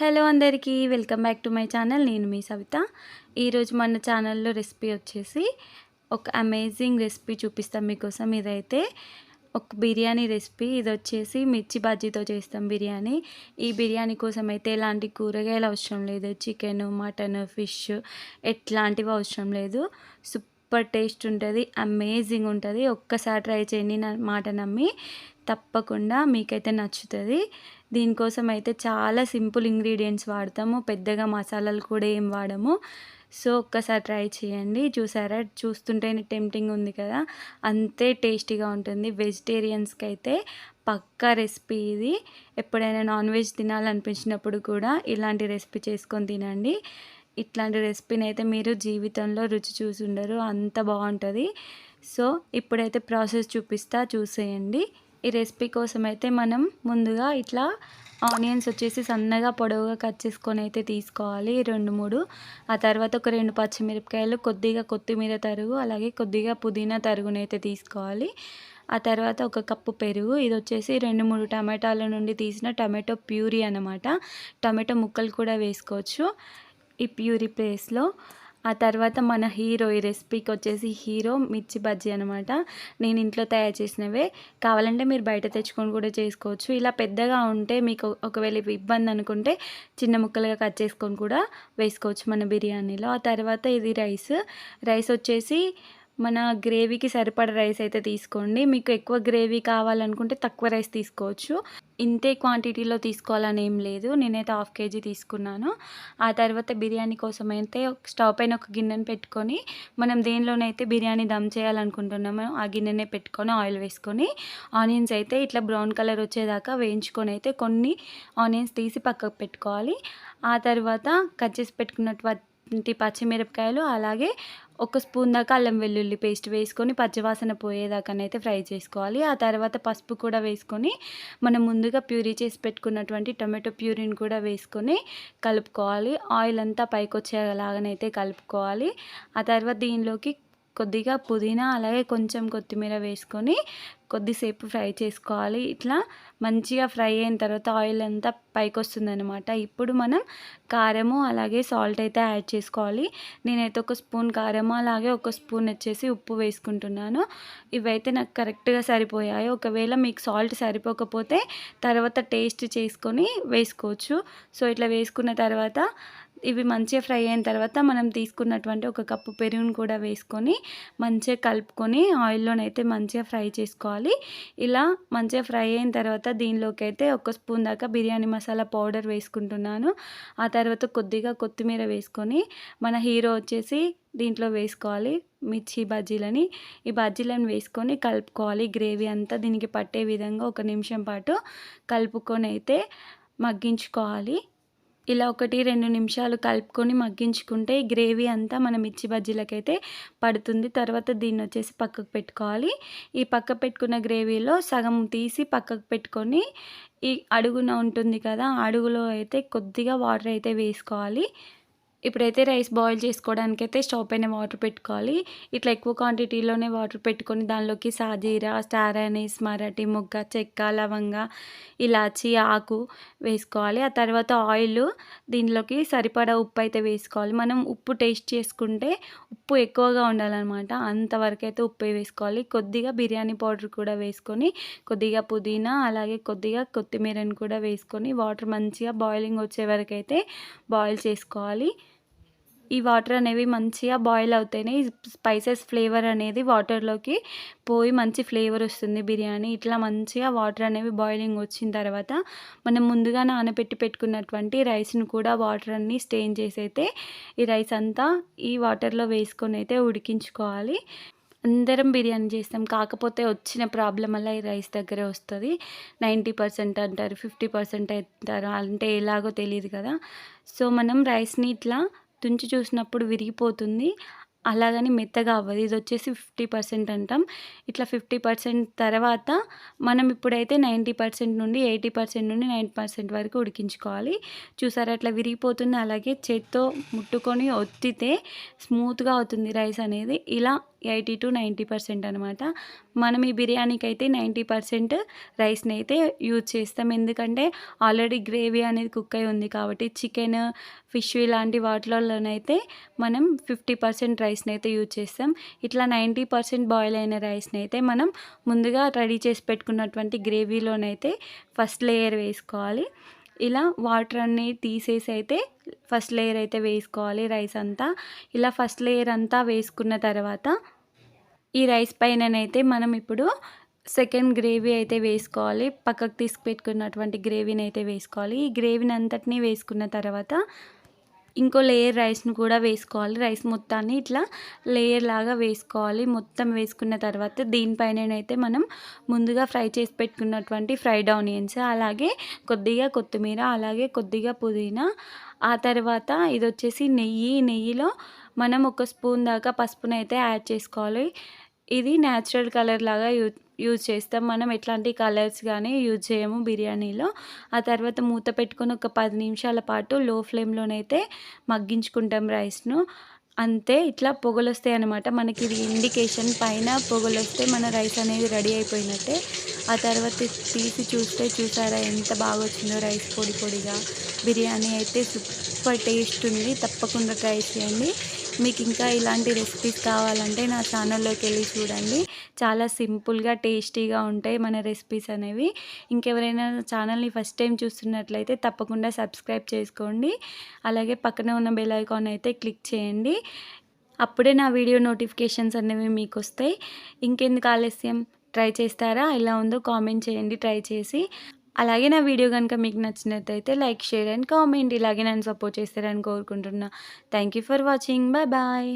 Hello అందరికీ welcome back to my channel. నేను మీ సవిత. ఈరోజు మన ఛానల్లో రెసిపీ వచ్చేసి ఒక అమేజింగ్ రెసిపీ చూపిస్తాం మీకోసం. ఇదైతే ఒక బిర్యానీ రెసిపీ. ఇది వచ్చేసి మిర్చి బజ్జీతో చేస్తాం బిర్యానీ. ఈ బిర్యానీ కోసం అయితే ఎలాంటి కూరగాయలు అవసరం లేదు. చికెన్ మటన్ ఫిష్ ఎట్లాంటివి అవసరం లేదు. సూపర్ టేస్ట్ ఉంటుంది అమేజింగ్ ఉంటుంది. ఒక్కసారి ట్రై చేయండి నా మాట నమ్మి. తప్పకుండా మీకైతే నచ్చుతుంది. దీనికోసం అయితే చాలా సింపుల్ ఇంగ్రీడియంట్స్ వాడతాము. పెద్దగా మసాలాలు కూడా ఏం వాడము. సో ఒక్కసారి ట్రై చేయండి. చూసారా? చూస్తుంటేనే టెంప్టింగ్ ఉంది కదా. అంతే టేస్టీగా ఉంటుంది. వెజిటేరియన్స్కి అయితే పక్కా రెసిపీ ఇది. ఎప్పుడైనా నాన్ వెజ్ తినాలనిపించినప్పుడు కూడా ఇలాంటి రెసిపీ చేసుకొని తినండి. ఇట్లాంటి రెసిపీని అయితే మీరు జీవితంలో రుచి చూసి ఉండరు అంత బాగుంటుంది. సో ఇప్పుడైతే ప్రాసెస్ చూపిస్తా చూసేయండి. ఈ రెసిపీ కోసం అయితే మనం ముందుగా ఇట్లా ఆనియన్స్ వచ్చేసి సన్నగా పొడవుగా కట్ చేసుకొని అయితే తీసుకోవాలి. రెండు మూడు. ఆ తర్వాత ఒక రెండు పచ్చిమిరపకాయలు కొద్దిగా కొత్తిమీర తరుగు అలాగే కొద్దిగా పుదీనా తరుగునైతే తీసుకోవాలి. ఆ తర్వాత ఒక కప్పు పెరుగు. ఇది వచ్చేసి రెండు మూడు టమాటాల నుండి తీసిన టమాటో ప్యూరీ అనమాట టమాటో ముక్కలు కూడా వేసుకోవచ్చు. ఈ ప్యూరీ ప్లేస్లో. ఆ తర్వాత మన హీరో ఈ రెసిపీకి వచ్చేసి హీరో మిర్చి బజ్జీ అనమాట నేను ఇంట్లో తయారు చేసినవే. కావాలంటే మీరు బయట తెచ్చుకొని కూడా చేసుకోవచ్చు. ఇలా పెద్దగా ఉంటే మీకు ఒకవేళ ఇబ్బంది అనుకుంటే చిన్న ముక్కలుగా కట్ చేసుకొని కూడా వేసుకోవచ్చు మన బిర్యానీలో. ఆ తర్వాత ఇది రైస్. రైస్ వచ్చేసి మన గ్రేవీకి సరిపడ రైస్ అయితే తీసుకోండి. మీకు ఎక్కువ గ్రేవీ కావాలనుకుంటే తక్కువ రైస్ తీసుకోవచ్చు. ఇంతే క్వాంటిటీలో తీసుకోవాలని ఏం లేదు. నేనైతే హాఫ్ కేజీ తీసుకున్నాను. ఆ తర్వాత బిర్యానీ కోసం అయితే స్టవ్ పైన ఒక గిన్నెను పెట్టుకొని మనం దేనిలోనైతే బిర్యానీ దమ్ చేయాలనుకుంటున్నామో ఆ గిన్నెనే పెట్టుకొని ఆయిల్ వేసుకొని ఆనియన్స్ అయితే ఇట్లా బ్రౌన్ కలర్ వచ్చేదాకా వేయించుకొని అయితే కొన్ని ఆనియన్స్ తీసి పక్కకు పెట్టుకోవాలి. ఆ తర్వాత కట్ చేసి పెట్టుకున్నటువంటి ఇంటి పచ్చిమిరపకాయలు అలాగే ఒక స్పూన్ దాకా అల్లం వెల్లుల్లి పేస్ట్ వేసుకొని పచ్చివాసన పోయేదాకానైతే ఫ్రై చేసుకోవాలి. ఆ తర్వాత పసుపు కూడా వేసుకొని మనం ముందుగా ప్యూరీ చేసి పెట్టుకున్నటువంటి టొమాటో ప్యూరీని కూడా వేసుకొని కలుపుకోవాలి. ఆయిల్ అంతా పైకి వచ్చేలాగానైతే కలుపుకోవాలి. ఆ తర్వాత దీనిలోకి కొద్దిగా పుదీనా అలాగే కొంచెం కొత్తిమీర వేసుకొని కొద్దిసేపు ఫ్రై చేసుకోవాలి. ఇట్లా మంచిగా ఫ్రై అయిన తర్వాత ఆయిల్ అంతా పైకి వస్తుందన్నమాట ఇప్పుడు మనం కారము అలాగే సాల్ట్ అయితే యాడ్ చేసుకోవాలి. నేనైతే ఒక స్పూన్ కారము అలాగే ఒక స్పూన్ వచ్చేసి ఉప్పు వేసుకుంటున్నాను. ఇవైతే నాకు కరెక్ట్గా సరిపోయాయి. ఒకవేళ మీకు సాల్ట్ సరిపోకపోతే తర్వాత టేస్ట్ చేసుకొని వేసుకోవచ్చు. సో ఇట్లా వేసుకున్న తర్వాత ఇవి మంచిగా ఫ్రై అయిన తర్వాత మనం తీసుకున్నటువంటి ఒక కప్పు పెరుగును కూడా వేసుకొని మంచిగా కలుపుకొని ఆయిల్లోనైతే మంచిగా ఫ్రై చేసుకోవాలి. ఇలా మంచిగా ఫ్రై అయిన తర్వాత దీనిలోకి అయితే ఒక స్పూన్ దాకా బిర్యానీ మసాలా పౌడర్ వేసుకుంటున్నాను. ఆ తర్వాత కొద్దిగా కొత్తిమీర వేసుకొని మన హీరో వచ్చేసి దీంట్లో వేసుకోవాలి మిర్చి బజ్జీలని. ఈ బజ్జీలను వేసుకొని కలుపుకోవాలి. గ్రేవీ అంతా దీనికి పట్టే విధంగా ఒక నిమిషం పాటు కలుపుకొని అయితే మగ్గించుకోవాలి. ఇలా ఒకటి రెండు నిమిషాలు కలుపుకొని మగ్గించుకుంటే ఈ గ్రేవీ అంతా మన మిర్చి బజ్జీలకైతే పడుతుంది. తర్వాత దీన్ని వచ్చేసి పక్కకు పెట్టుకోవాలి. ఈ పక్క పెట్టుకున్న గ్రేవీలో సగం తీసి పక్కకు పెట్టుకొని ఈ అడుగున ఉంటుంది కదా అడుగులో అయితే కొద్దిగా వాటర్ అయితే వేసుకోవాలి. ఇప్పుడైతే రైస్ బాయిల్ చేసుకోవడానికి అయితే స్టవ్ పైన వాటర్ పెట్టుకోవాలి. ఇట్లా ఎక్కువ క్వాంటిటీలోనే వాటర్ పెట్టుకొని దానిలోకి సాజీరా స్టార్ అనీస్ మరాఠీ మొగ్గ చెక్క లవంగ ఇలాచి ఆకు వేసుకోవాలి. ఆ తర్వాత ఆయిల్ దీనిలోకి సరిపడా ఉప్పు అయితే వేసుకోవాలి. మనం ఉప్పు టేస్ట్ చేసుకుంటే ఉప్పు ఎక్కువగా ఉండాలన్నమాట. అంతవరకు అయితే ఉప్పు వేసుకోవాలి. కొద్దిగా బిర్యానీ పౌడర్ కూడా వేసుకొని కొద్దిగా పుదీనా అలాగే కొద్దిగా కొత్తిమీరని కూడా వేసుకొని వాటర్ మంచిగా బాయిలింగ్ వచ్చే వరకు అయితే బాయిల్ చేసుకోవాలి. ఈ వాటర్ అనేవి మంచిగా బాయిల్ అవుతాయి స్పైసెస్ ఫ్లేవర్ అనేది వాటర్లోకి పోయి మంచి ఫ్లేవర్ వస్తుంది బిర్యానీ. ఇట్లా మంచిగా వాటర్ అనేవి బాయిలింగ్ వచ్చిన తర్వాత మనం ముందుగా నానబెట్టి పెట్టుకున్నటువంటి రైస్ని కూడా వాటర్ అన్ని స్టెయిన్ చేసి అయితే ఈ రైస్ అంతా ఈ వాటర్లో వేసుకొని అయితే ఉడికించుకోవాలి. అందరం బిర్యానీ చేస్తాం. కాకపోతే వచ్చిన ప్రాబ్లం వల్ల ఈ రైస్ దగ్గరే వస్తుంది. నైంటీ పర్సెంట్ అంటారు ఫిఫ్టీ పర్సెంట్ అంటారు అంటే ఎలాగో తెలియదు కదా. సో మనం రైస్ని ఇట్లా తుంచి చూసినప్పుడు విరిగిపోతుంది. అలాగని మెత్తగా అవ్వదు. ఇది వచ్చేసి ఫిఫ్టీ పర్సెంట్ అంటాం. ఇట్లా ఫిఫ్టీ పర్సెంట్ తర్వాత మనం ఇప్పుడైతే నైంటీ పర్సెంట్ నుండి ఎయిటీ పర్సెంట్ నుండి నైంటీ పర్సెంట్ వరకు ఉడికించుకోవాలి. చూసారా? అట్లా విరిగిపోతుంది. అలాగే చేత్తో ముట్టుకొని ఒత్తితే స్మూత్గా అవుతుంది రైస్ అనేది. ఇలా ఎయిటీ టు నైంటీ పర్సెంట్ అనమాట మనం ఈ బిర్యానీకి అయితే నైంటీ పర్సెంట్ రైస్ని అయితే యూజ్ చేస్తాం. ఎందుకంటే ఆల్రెడీ గ్రేవీ అనేది కుక్ అయి ఉంది కాబట్టి చికెన్ ఫిష్ ఇలాంటి వాటిలోనైతే మనం ఫిఫ్టీ పర్సెంట్ రైస్ని అయితే యూజ్ చేస్తాం. ఇట్లా నైంటీ పర్సెంట్ బాయిల్ అయిన రైస్ని అయితే మనం ముందుగా రెడీ చేసి పెట్టుకున్నటువంటి గ్రేవీలోనైతే ఫస్ట్ లేయర్ వేసుకోవాలి. ఇలా వాటర్ అన్నీ తీసేసి అయితే ఫస్ట్ లేయర్ అయితే వేసుకోవాలి రైస్ అంతా. ఇలా ఫస్ట్ లేయర్ అంతా వేసుకున్న తర్వాత ఈ రైస్ పైననైతే మనం ఇప్పుడు సెకండ్ గ్రేవీ అయితే వేసుకోవాలి. పక్కకు తీసుకుపెట్టుకున్నటువంటి గ్రేవీని అయితే వేసుకోవాలి. ఈ గ్రేవీని అంతటినీ వేసుకున్న తర్వాత ఇంకో లేయర్ రైస్ను కూడా వేసుకోవాలి. రైస్ మొత్తాన్ని ఇట్లా లేయర్ లాగా వేసుకోవాలి. మొత్తం వేసుకున్న తర్వాత దీనిపైననైతే మనం ముందుగా ఫ్రై చేసి పెట్టుకున్నటువంటి ఫ్రైడ్ ఆనియన్స్ అలాగే కొద్దిగా కొత్తిమీర అలాగే కొద్దిగా పుదీనా ఆ తర్వాత ఇది వచ్చేసి నెయ్యి. నెయ్యిలో మనం ఒక స్పూన్ దాకా పసుపునైతే యాడ్ చేసుకోవాలి. ఇది న్యాచురల్ కలర్ లాగా యూ యూజ్ చేస్తాం. మనం ఎట్లాంటి కలర్స్ కానీ యూజ్ చేయము బిర్యానీలో. ఆ తర్వాత మూత పెట్టుకొని ఒక పది నిమిషాల పాటు లో ఫ్లేమ్లోనైతే మగ్గించుకుంటాం రైస్ను అంతే ఇట్లా పొగలు వస్తాయి అనమాట మనకి ఇది ఇండికేషన్ పైన పొగలు వస్తే మన రైస్ అనేది రెడీ అయిపోయినట్టే. ఆ తర్వాత తీసి చూస్తే చూసారా ఎంత బాగా వచ్చిందో రైస్ పొడి పొడిగా. బిర్యానీ అయితే సూపర్ టేస్ట్ ఉంది. తప్పకుండా ట్రై చేయండి. మీకు ఇంకా ఇలాంటి రెసిపీస్ కావాలంటే నా ఛానల్లోకి వెళ్ళి చూడండి. చాలా సింపుల్గా టేస్టీగా ఉంటాయి మన రెసిపీస్ అనేవి. ఇంకెవరైనా ఛానల్ని ఫస్ట్ టైం చూస్తున్నట్లయితే తప్పకుండా సబ్స్క్రైబ్ చేసుకోండి. అలాగే పక్కన ఉన్న బెల్ ఐకాన్ అయితే క్లిక్ చేయండి. అప్పుడే నా వీడియో నోటిఫికేషన్స్ అనేవి మీకు వస్తాయి ఇంకెందుకు ఆలస్యం? ట్రై చేస్తారా? ఎలా ఉందో కామెంట్ చేయండి ట్రై చేసి. అలాగే నా వీడియో కనుక మీకు నచ్చినట్టయితే లైక్ షేర్ అండ్ కామెంట్. ఇలాగే నన్ను సపోర్ట్ చేస్తారని కోరుకుంటున్నా. Thank you for watching. Bye bye.